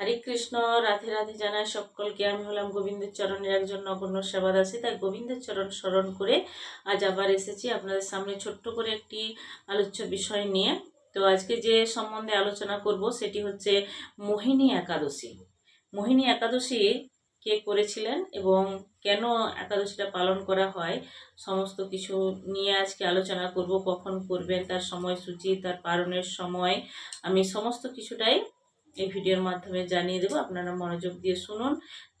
হরে কৃষ্ণ, রাধে রাধে জানায় সকলকে। আমি হলাম গোবিন্দের চরণের একজন নগণ্য সেবাদাসী তাই গোবিন্দের চরণ স্মরণ করে আজ আবার এসেছি আপনাদের সামনে ছোট্ট করে একটি আলোচ্য বিষয় নিয়ে। তো আজকে যে সম্বন্ধে আলোচনা করব সেটি হচ্ছে মোহিনী একাদশী। মোহিনী একাদশী কে করেছিলেন এবং কেন একাদশীটা পালন করা হয়, সমস্ত কিছু নিয়ে আজকে আলোচনা করব, কখন করবেন, তার সময়সূচি, তার পালনের সময়, আমি সমস্ত কিছুটাই এই ভিডিওর মাধ্যমে জানিয়ে দেবো। আপনারা মনোযোগ দিয়ে শুনুন।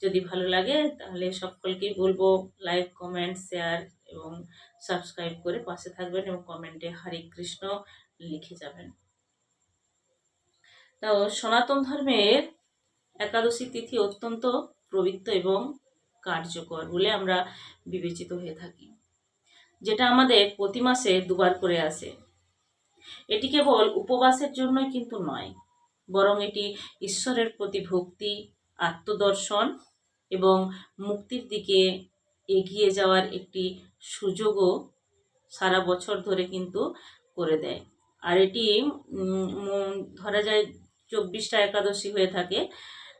যদি ভালো লাগে, তাহলে সকলকেই বলব লাইক কমেন্ট শেয়ার এবং সাবস্ক্রাইব করে পাশে থাকবেন এবং কমেন্টে হরে কৃষ্ণ লিখে যাবেন। তো সনাতন ধর্মের একাদশী তিথি অত্যন্ত পবিত্র এবং কার্যকর বলে আমরা বিবেচিত হয়ে থাকি, যেটা আমাদের প্রতি মাসে দুবার করে আসে। এটি কেবল উপবাসের জন্যই কিন্তু নয় বরং এটি ঈশ্বরের প্রতি ভক্তি, আত্মদর্শন এবং মুক্তির দিকে এগিয়ে যাওয়ার একটি সুযোগও সারা বছর ধরে কিন্তু করে দেয়। আর এটি ধরা যায় চব্বিশটা একাদশী হয়ে থাকে।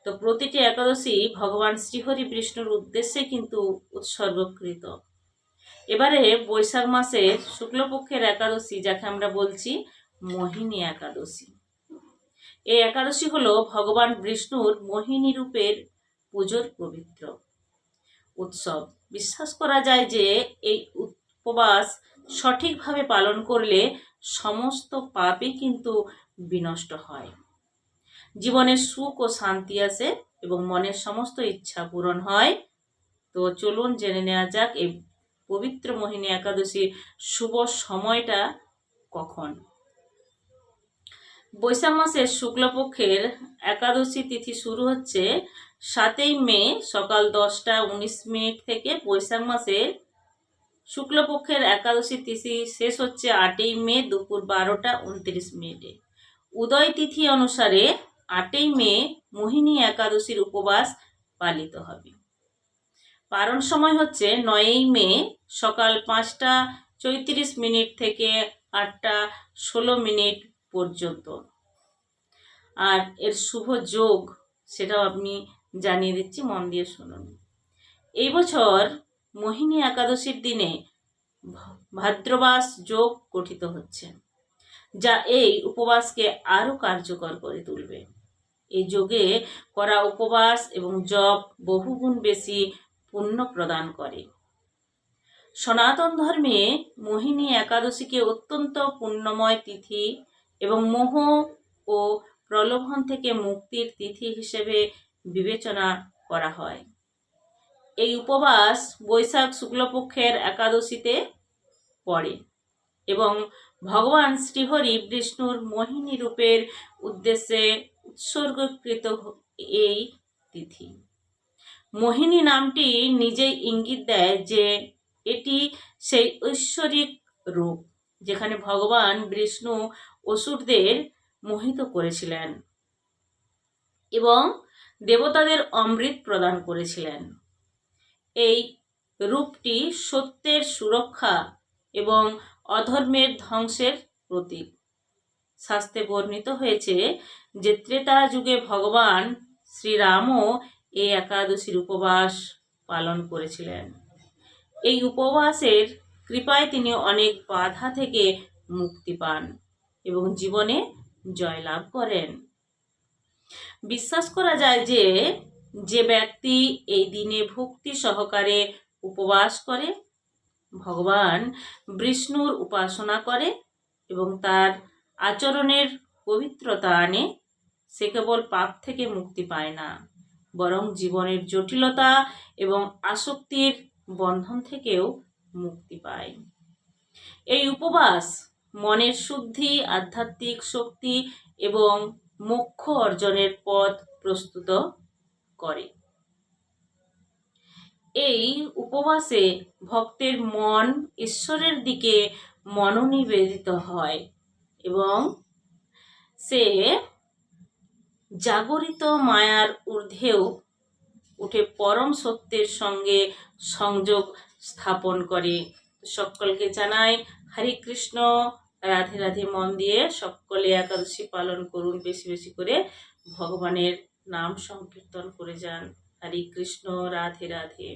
তো প্রতিটি একাদশী ভগবান শ্রীহরি বিষ্ণুর উদ্দেশ্যে কিন্তু উৎসর্গকৃত। এবারে বৈশাখ মাসের শুক্লপক্ষের একাদশী, যাকে আমরা বলছি মোহিনী একাদশী। এই একাদশী হলো ভগবান বিষ্ণুর মোহিনী রূপের পুজোর পবিত্র উৎসব। বিশ্বাস করা যায় যে এই উপবাস সঠিকভাবে পালন করলে সমস্ত পাপই কিন্তু বিনষ্ট হয়। জীবনে সুখ ও শান্তি আসে এবং মনের সমস্ত ইচ্ছা পূরণ হয়। তো চলুন জেনে নেওয়া যাক এই পবিত্র মোহিনী একাদশীর শুভ সময়টা কখন। বৈশাখ মাসের শুক্লপক্ষের একাদশী তিথি শুরু হচ্ছে সাতই মে সকাল দশটা উনিশ মিনিট থেকে বৈশাখ মাসের শুক্লপক্ষের একাদশী তিথি শেষ হচ্ছে আটই মে দুপুর বারোটা উনত্রিশ মিনিটে। উদয় তিথি অনুসারে আটই মে মোহিনী একাদশীর উপবাস পালিত হবে। পারণ সময় হচ্ছে নয়ই মে সকাল পাঁচটা চৌত্রিশ মিনিট থেকে আটটা ষোলো মিনিট পর্যন্ত। আর এর শুভ যোগ সেটাও আপনি জানিয়ে দিচ্ছি, মন দিয়ে শুনুন। এই বছর মোহিনী একাদশীর দিনে ভাদ্রবাস যোগ গঠিত হচ্ছে, যা এই উপবাসকে আরও কার্যকর করে তুলবে। এই যোগে করা উপবাস এবং জপ বহুগুণ বেশি পুণ্য প্রদান করে। সনাতন ধর্মে মোহিনী একাদশীকে অত্যন্ত পুণ্যময় তিথি এবং মোহ ও প্রলোভন থেকে মুক্তির তিথি হিসেবে বিবেচনা করা হয়। এই উপবাস বৈশাখ শুক্লপক্ষের একাদশীতে পড়ে এবং ভগবান শ্রীহরি বিষ্ণুর মোহিনী রূপের উদ্দেশ্যে উৎসর্গকৃত এই তিথি। মোহিনী নামটি নিজেই ইঙ্গিত দেয় যে এটি সেই ঐশ্বরিক রূপ, যেখানে ভগবান বিষ্ণু অসুরদের মোহিত করেছিলেন এবং দেবতাদের অমৃত প্রদান করেছিলেন। এই রূপটি সত্যের সুরক্ষা এবং অধর্মের ধ্বংসের প্রতীক। শাস্ত্রে বর্ণিত হয়েছে যে ত্রেতা যুগে ভগবান শ্রীরামও এই একাদশীর উপবাস পালন করেছিলেন। এই উপবাসের কৃপায় তিনি অনেক বাধা থেকে মুক্তি পান। এবং জীবনে জয়লাভ করেন। বিশ্বাস করা যায় যে যে ব্যক্তি এই দিনে ভক্তি সহকারে উপবাস করে, ভগবান বিষ্ণুর উপাসনা করে এবং তার আচরণের পবিত্রতা আনে, সে কেবল পাপ থেকে মুক্তি পায় না, বরং জীবনের জটিলতা এবং আসক্তির বন্ধন থেকেও মুক্তি পায়। এই উপবাস মনের শুদ্ধি, আধ্যাত্মিক শক্তি এবং মোক্ষ অর্জনের পথ প্রস্তুত করে। এই উপবাসে ভক্তের মন ঈশ্বরের দিকে মনোনিবেদিত হয় এবং সে জাগরিত মায়ার ঊর্ধ্বেও উঠে পরম সত্যের সঙ্গে সংযোগ স্থাপন করে। সকলকে জানাই হরে কৃষ্ণ। রাধে রাধে মন দিয়ে সকলে একাদশী পালন করুন। বেশি বেশি করে ভগবানের নাম সংকীর্তন করে যান। হরি কৃষ্ণ, রাধে রাধে।